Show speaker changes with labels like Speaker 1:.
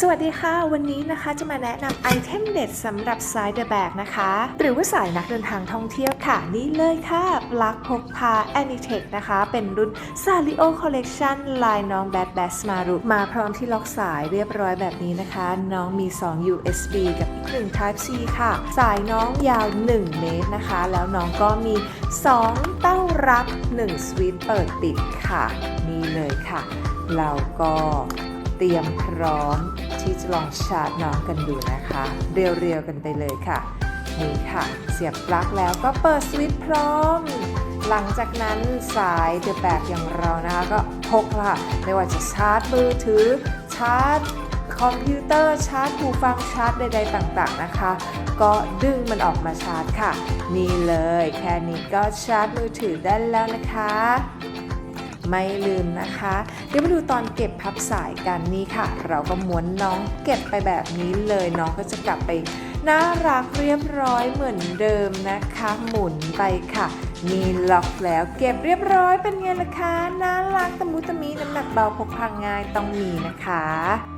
Speaker 1: สวัสดีค่ะ วันนี้นะคะจะมาแนะนำไอเทมเด็ดสำหรับสายเดอะแบกนะคะ หรือว่าสายนักเดินทางท่องเที่ยวค่ะ นี่เลยค่ะปลั๊กพกพา Anitech นะคะ เป็นรุ่น s a r i o Collection ลายน้อง Bad b a s มารุมาพร้อมที่ล็อกสายเรียบร้อยแบบนี้นะคะ น้องมี 2 USB กับอีก1 Type C ค่ะ สายน้องยาว 1 เมตรนะคะ แล้วน้องก็มี 2 เต้ารับ 1 สวิตช์เปิดปิดค่ะ นี่เลยค่ะ เราก็เตรียมพร้อม ที่จะลองชาร์จน้องกันดูนะคะ เรียวๆกันไปเลยค่ะ นี่ค่ะ เสียบปลั๊กแล้วก็เปิดสวิตช์พร้อม หลังจากนั้นสายเดอะแบกอย่างเรานะคะก็พกละค่ะไม่ว่าจะชาร์จมือถือ ชาร์จคอมพิวเตอร์ชาร์จหูฟังชาร์จใดๆต่างๆนะคะ ก็ดึงมันออกมาชาร์จค่ะ นี่เลยแค่นี้ก็ชาร์จมือถือได้แล้วนะคะ ไม่ลืมนะคะ เดี๋ยวมาดูตอนเก็บพับสายกันนี่ค่ะ เราก็ม้วนน้องเก็บไปแบบนี้เลยน้องก็จะกลับไปน่ารักเรียบร้อยเหมือนเดิมนะคะ หมุนไปค่ะนี่ล็อกแล้วเก็บเรียบร้อยเป็นไงล่ะคะน่ารักตะมุตะมีน้ำหนักเบาพกพาง่ายต้องมีนะคะ